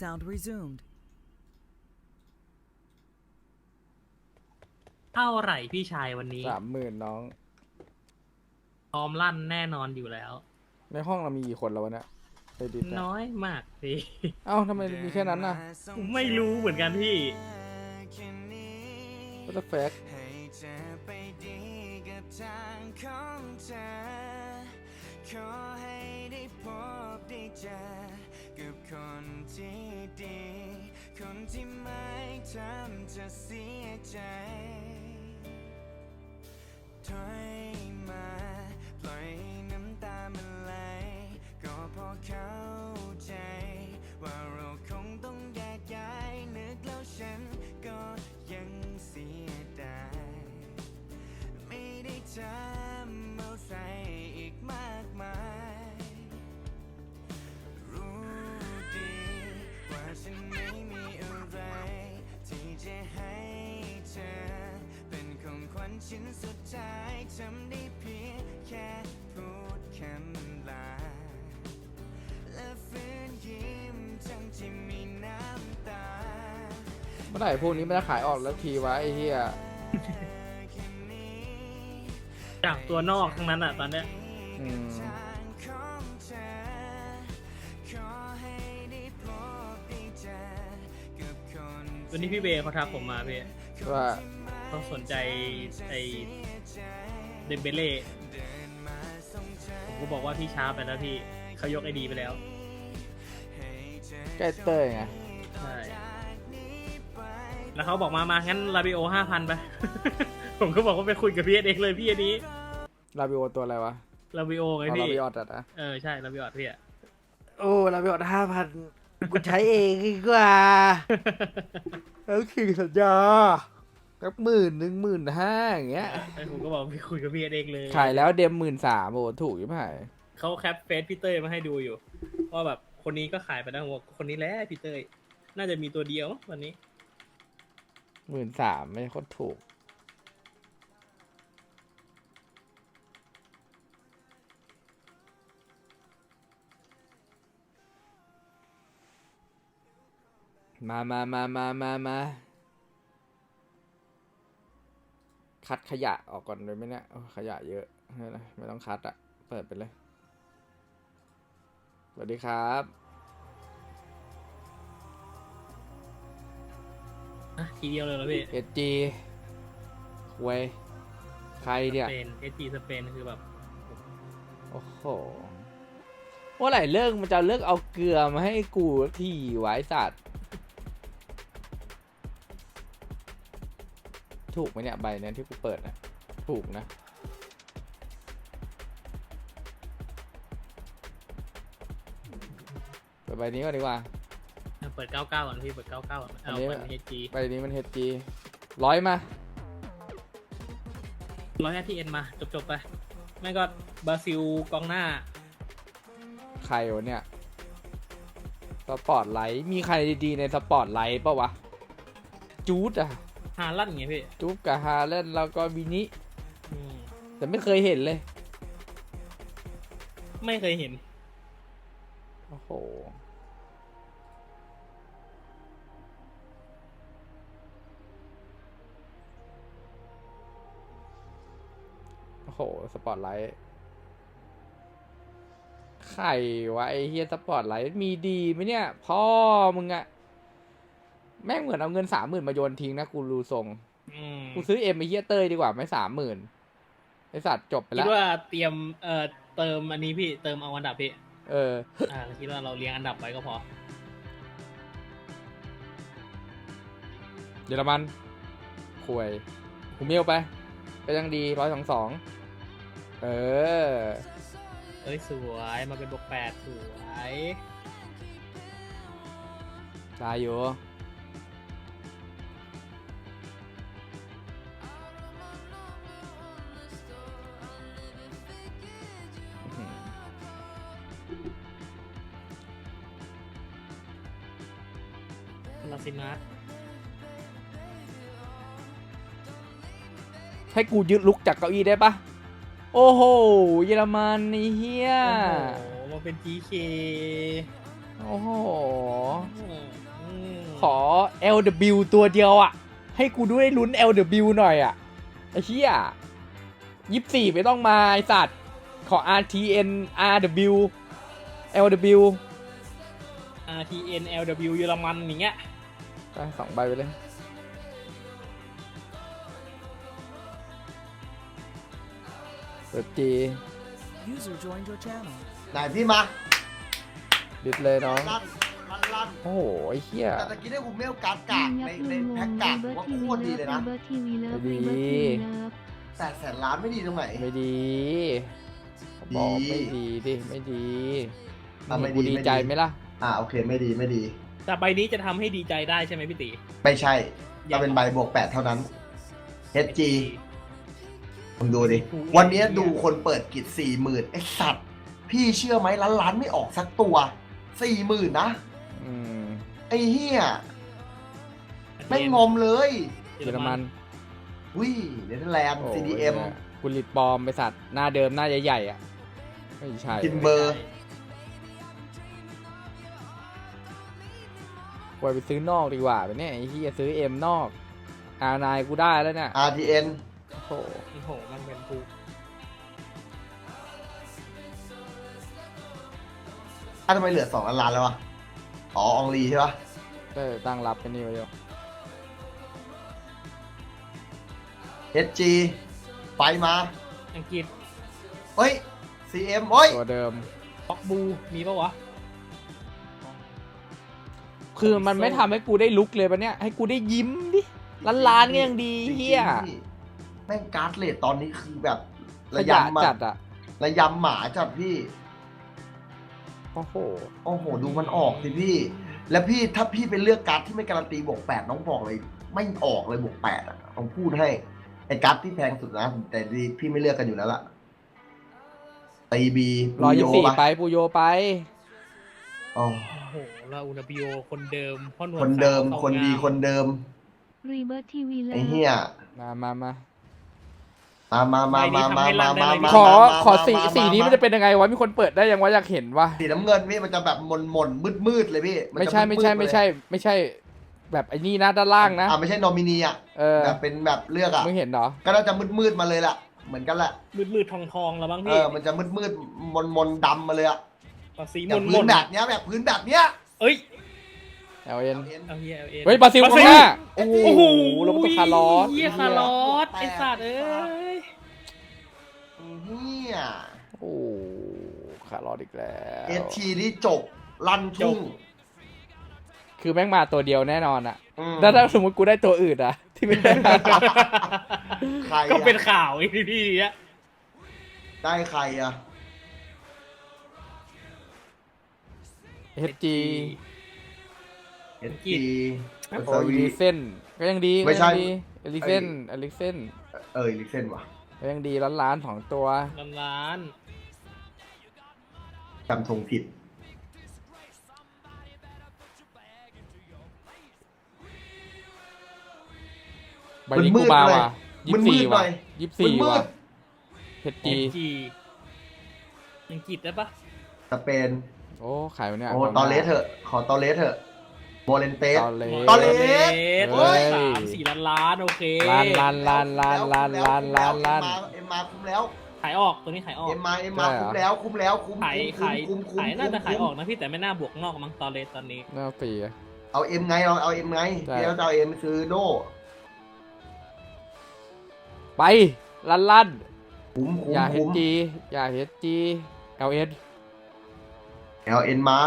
Sound resumed. เท่าไหร่พี่ชายวันนี้สามหมื่นน้อง พร้อมลั่นแน่นอนอยู่แล้ว ในห้องเรามีกี่คนแล้ววะเนี่ยไปดิดอะน้อยมากพี่เอ้าทำไมมีแค่นั้นน่ะไม่รู้เหมือนกันพี่ What the fuck ให้เธอไปดีกับทางของเธอขอ จะเสียใจถอยมาปล่อยให้น้ำตามันไหลก็พอเข้าใจ ว่าเราคงต้องแยกย้ายนึกแล้วฉันก็ยังเสียดายไม่ได้ทำ ชิ้นสุดท้ายทำได้เพียงแค่พูดคำลา และฟื้นยิ้มทั้งที่มีน้ำตาเมื่อไหร่พวกนี้มันจะขายออกแล้วทีวะไอ้เหี้ยจากตัวนอกทั้งนั้นอะตอนเนี้ยอืมทางของเธอขอให้ได้พบได้เจอกับคนวันนี้พี่เบย์เขาทักผมมาพี่ว่า เขาสนใจไอเดมเบเล่ผมก็บอกว่าพี่ช้าไปแล้วพี่เขายกไอดีไปแล้วใกล้เต้ยไงใช่แล้วเขาบอกมา มา งั้นลาบิโอห้าพันไป ผมก็บอกว่าไปคุยกับพี่เอสเองเลยพี่อันนี้ลาบิโอตัวอะไรวะลาบิโอไงเอาพี่ลาบิออดอะนะเออใช่ลาบิโอพี่อะโอ้ลาบิออดห้าพันกูใช้เองดีกว่าแล้วขี่สัญญา สักหมื่นหนึ่งหมื่นห้าอย่างเงี้ยเออผมก็บอกไปคุยกับพี่เอสเองเลยขายแล้วเดมหมื่นสามโอ้ถูกยิ่งหายเขาแคปเฟซพี่เต้ยมาให้ดูอยู่ว่าแบบคนนี้ก็ขายไปแล้วผมบอกคนนี้แหละพี่เต้ยน่าจะมีตัวเดียววันนี้หมื่นสามไม่โคตรถูกมามามามามามา คัดขยะออกก่อนเลยไหมเนี่ยโอ้ขยะเยอะไม่เป็นไรไม่ต้องคัดอะเปิดไปเลย สวัสดีครับอะทีเดียวเลยเหรอพี่เอจีเวยใครสเนี่ยเปนเอจีสเปนคือแบบโอ้โหเมื่อไหร่เลิกมันจะเลิกเอาเกลือมาให้กูสักทีไวะไอ้สัตว์ ถูกไหมเนี่ย ใบเนี้ยที่กูเปิดนะถูกนะ เปิดใบนี้ก่อนดีกว่า เปิด 99ก่อนพี่ เปิด 99ก่อนอันเอานี้เปิดเอจีใบนี้มันเฮจีร้อยมาร้อยแอทีเอ็นมา จบๆไป ไม่ก็บราซิลกองหน้า ใครวะเนี่ย สปอร์ตไลท์ มีใครดีๆในสปอร์ตไลท์ปะวะ จูดอะ ฮาลั่นไงพี่จูดกับฮาเลนแล้วก็บินิอืมแต่ไม่เคยเห็นเลย ไม่เคยเห็น โอ้โห โอ้โห สปอร์ตไลท์ ไข่วะไอเฮียสปอร์ตไลท์ มีดีไหมเนี่ย พ่อมึงอะ แม่งเหมือนเอาเงินสามหมื่นมาโยนทิ้งนะกูรู้ทรงอืมกูซื้อเอ็มไอเฮียเต้ยดีกว่าไหม่สามหมื่นไอสัตว์จบไปคิแล้ดวว่าเตรียมเอ่อเติมอันนี้พี่เติมเอาอันดับพี่เอออ่าคิดว่าเราเรียงอันดับไว้ก็พอเยอรมันควยหูเมียวไปก็ยังดีร้อยสองสองเออ เอ้ยสวยมาเป็นบวกแปดสวยได้อยู่ หือลาซิมัสให้กูยึดลุกจากเก้าอี้ได้ปะโอ้โห เยอรมันนี่เฮียโอ้โหมาเป็น GK โอ้โหอืมขอ LW ตัวเดียวอะ ให้กูด้วยลุ้น LW หน่อยอะ ไอ้เหี้ยยี่สี่ไม่ต้องมาไอสัตว์ ขอ RTN RW LW RTN LW เยอรมันอย่างเงี้ย ได้สองใบไปเลยเปิดจี User joined your channel. ไหนพี่มาดิดเลยน้อง ลั่นลั่นลั่นโอ้โห ไอ้เหี้ย แต่ตะกี้ได้ผมเมลการ์ดกากในในแพ็กกากผมว่าโคตรดีเลยนะเบิร์ดทีวีเลิฟดีเบิร์ดทีวีเลิฟแปดแสนล้านไม่ดีตรงไหน ไม่ดีบอกดีไม่ดีดิ ไม่ดีอะไม่ดี กูดีไม่ดีใจไหมล่ะ อ่าโอเคไม่ดีไม่ดี แต่ใบนี้จะทำให้ดีใจได้ใช่ไหมพี่ตีไม่ใช่จะเป็นใบบวกแปดเท่านั้น HG ผมดูดิ วันนี้ดูคนเปิดกิจสี่หมื่นไอ้สัตว์ พี่เชื่อไหมล้านล้านไม่ออกสักตัวสี่หมื่นนะ อืมไอ้เฮียไม่งมเลยเยอรมันวิเนเธอร์แลนด์ โอ้ย CDM กุลิตปลอมไปสัตว์หน้าเดิมหน้าใหญ่ๆอะ ไม่ใช่กินเบอร์ ควรไปซื้อนอกดีกว่าไปเนี่ยไอ้ที่จะซื้อเอ็มนอกอานายกูได้แล้วเนี่ย RTN โอ้โหโอ้โห มันเป็นภูอ้าวทำไมเหลือสองล้านล้านแล้ววะ อ๋ออองลีใช่ปะก็ตั้งรับกันนี่ไว้อยู่ HG ไปมา อังกฤษเฮ้ย CM เฮ้ยตัวเดิมป็อกบู มีปะวะ คือมันไม่ทำให้กูได้ลุกเลยปะเนี่ย ให้กูได้ยิ้มดิล้านล้านๆก็ยังดีจริงๆเฮียพี่แม่งการ์ดเลทตอนนี้คือแบบ ขระยะยำจัอะดอะ ระยำหมาจัดพี่ โอ้โห โอ้โห ดูมันออกสิพี่ แล้วพี่ถ้าพี่ไปเลือกการ์ดที่ไม่การันตีบวกแปดน้องบอกเลย ไม่ออกเลยบวกแปดอะต้องพูดให้ไอ้การ์ดที่แพงสุดนะ แต่ดีพี่ไม่เลือกกันอยู่แล้วล่ะตีบีร้อยยี่สี่ไปปูโยไป อ๋อโอ้โหลาอูนาบิโอคนเดิมพ่อหนวดคนเดิมสาวคนดีงามคนเดิม รีเบิร์ดทีวีเลิฟไอ้เหี้ยมามามามามามามามามามามาขอมาขอสีมาสีนี้มันจะเป็นยังไงวะมีคนเปิดได้ยังวะอยากเห็นวะสีน้ำเงินพี่มันจะแบบมนมนมืดมืดๆเลยพี่นไม่จะใช่ไม่ใช่ดๆไม่ใช่ ไม่ใช่ แบบไอ้นี่นะด้านล่างนะ อ่าไม่ใช่นอมินีอะเออแบบเป็นแบบเลือกอะมึงเห็นเหรอก็น่าจะมืดมืดๆมาเลยแหละเหมือนกันแหละมืดมืดๆทองทองๆแล้วบ้างเอพี่อมันจะมืดมืดมนมนๆดำมาเลยอะ เอาสีแบมบนพื้มนนแบบเนี้ยแบบพื้นแบบเนี้ยเอ้ย L N เอาเฮียเอาเอ็น เฮ้ยบราซิล ข้างหน้าโอ้โอ้โหโหโรเบร์โตคาร์ลอสเฮียคาร์ลอสไอสัตว์เอ้ยเฮียโอ้คาร์ลอสอีกแล้วเอทีนี่จบลั่นทุ่งคือแม่งมาตัวเดียวแน่นอนอะอืมแล้วถ้าสมมติกูได้ตัวอื่นอะที่ไม่ได้ใครก็เป็นอะข่าวไอ้พี่เนี่ยได้ใครอะ เฮจีเอทีโอ้ยลิเซนก็ยังดีไม่ใช่ก็ยังดีเอลิเซนเอลิเซนเออลิเซนว่ะก็ยังดีล้านล้านๆสองตัวล้านล้านจำทงผิดใบนี้กูมาว่ะมัยี่นสิบมืสี่ดๆหน่ว่ะอยยี่สิบมืสี่ดว่ะเฮจีจีอังกฤษได้ปะสเปน โอ้ขายวะเนี่ยโอ้ตอเลสเถอะ ขอตอเลสเถอะโมเลนเตส ตอเลส ตอเลสโอ้เฮ้ยยสามสี่ล้านล้านโอเคล้านล้านล้านล้านล้านล้านล้านล้าน เอ็มมาคุ้มแล้ว ขายออกตัวนี้ขายออกเอ็มมาเอ็มมาใช่เหรอคุ้มแล้ว คุ้มแล้ว คุ้มขายคุ้มขายคุ้มคุ้มขายน่าจะคุ้มขายออกนะพี่แต่ไม่น่าบวกนอกมั้งตอเลสตอนนี้น่าฟรีอะ เอาเอ็มไงเราเอาเอ็มไงใช่ เดี๋ยวจะเอาเอ็มซื้อโดไปลันลันคุ้มคุ้อมย่าเฮคุ้มจีอย่าเฮจีเอลเอส เอาเอ็นมา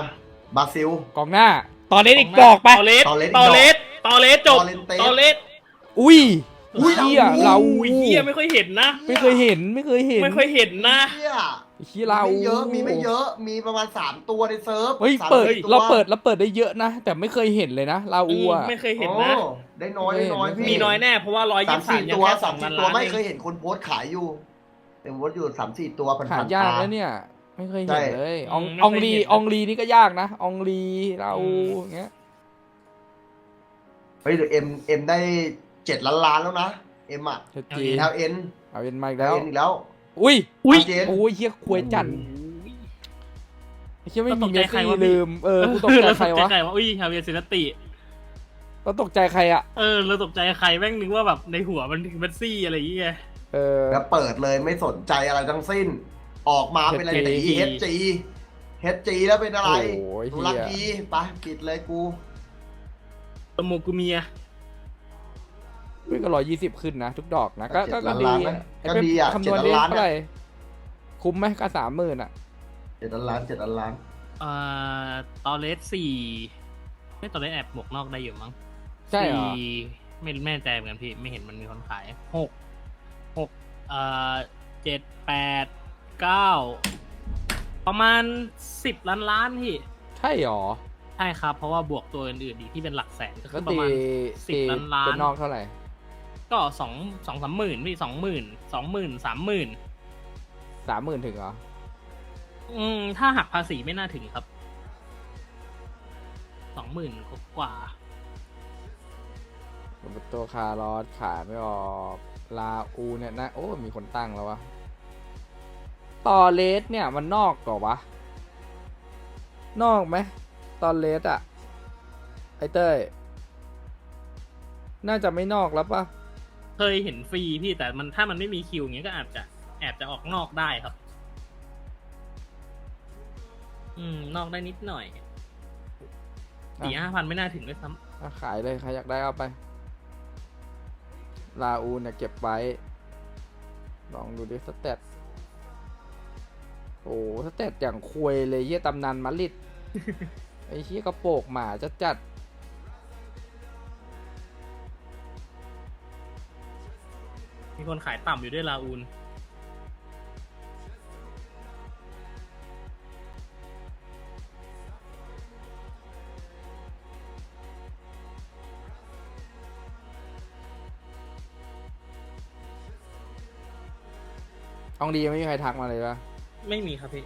บราซิล กองหน้า ตอนนี้อีกดอกไป ตอเลสตอเลสตอเลสตอเลสจบตอเลนเตส ตอเลสอุ้ยอุ้ย เฮียเราอุ้ยเฮียไม่ค่อยเห็นนะ ไม่เคยเห็นไม่เคยเห็นไม่ค่อยเห็นนะเฮียไอ้เฮียเราไม่เยอะมีไม่เยอะมีประมาณสามตัวในเซิร์ฟเฮ้ยสามเปิดสี่ตัวเราเปิดเราเปิดได้เยอะนะ แต่ไม่เคยเห็นเลยนะลาอูอะไม่เคยเห็นโอ้นะได้น้อยได้น้อยไม่พี่มีน้อยแน่เพราะว่าร้อยสายี่มสิบสามสี่ยังตัวแค่สสาอมงล้าสี่นตัวล้านไม่เองเคยเห็นคนโพสต์ขายอยู่เป็นโพสต์อยู่สามสี่ตัวพันหาพันยากตา แล้วเนี่ย ไม่เคยใช่เห็นเลยอองอองลีอองลีนี่ก็ยากนะอองลีลาอูอย่างเงี้ยเฮ้ยเดี๋ยวเอ็มเอ็มได้เจ็ดล้านล้านแล้วนะเอ็มอะเท็ดจีเอลเอ็นเอาเป็นมาอีกแล้แล้ววเอ็นอีกแล้ว อุ้ยอุ้ยเจนโอ้ยเฮียควยจันทร์ไอ้เฮียไม่ตมีกเมใจสใครซี่วะพี่ลืมเออกูตกใจใครวะเาตกใจใครวะอุ้ยฮาเวียร์ซินติเราตกใจใครอะเออเราตกใจใครแม่งนึกว่าแบบในหัวมันเบสซี่อะไรอย่างเงี้ยเออแล้วเปิดเลยไม่สนใจอะไรทั้งสิ้น ออกมาเป็นอะไร HG ตีเฮจีเฮจีแล้วเป็นอะไรโอ้ยเหี้ยดูลักกี้ไปปิดเลยกูตโมกุเมียเฮ้ยก็ร้อยยี่สิบขึ้นนะ ทุกดอกนะ ก็ก็เจ็ดก็ล้านดีล้านอะนะไอ้ก็เป๊ปดีอะคำนวณเจ็ดได้ล้านล้าน เท่าไหร่คุ้มไหมก็สามหมื่นอะ เจ็ดล้านล้านเจ็ดล้านล้านเอ่อตอเลสสี่ไม่ตอเลสแอบหมวกนอกได้อยู่มั้งใช่เหรอ สี่ไม่ไม่แน่ใจเหมือนกันพี่ ไม่เห็นมันมีคนขายหกหกเอ่อเจ็ดแปด เก้าประมาณสิบล้านล้านพี่ใช่หรอใช่ครับ เพราะว่าบวกตัวอื่นๆอีกที่เป็นหลักแสนก็คืก็อประตีมาณตี10ล้านล้านเป็นนอกเท่าไหร่ก็สองสองสามหมื่นพี่สองหมื่นสองหมื่นสามหมื่นสามหมื่นถึงเหรออืมถ้าหักภาษีไม่น่าถึงครับสองหมื่นกว่าโรเบโตคาร์ลอสขายไม่ออกลาอูเนี่ยนะโอ้ มีคนตั้งแล้ววะ ตอเลสเนี่ยมันนอกก่อวะ นอกไหมตอเลสอะไอเต้ยน่าจะไม่นอกแล้วปะเคยเห็นฟรีพี่แต่มันถ้ามันไม่มีคิวอย่างเงี้ยก็อาจจะแอบจะออกนอกได้ครับ อืม นอกได้นิดหน่อยสี่ห้าพันไม่น่าถึงด้วยซ้อะขายเลยใครอยากได้เอาไป ลาอูเนี่ยเก็บไว้ ลองดูดิสเตตโอ้สเตตอย่างควยเลยเยี่ยตำนานมาดริดไอ้เชี่ยกระโปกหมาจะจัดำมีคนขายต่ำอยู่ด้วยลาอูนอองดียังไม่มีใครทักมาเลยปะ ไม่มีครับพี่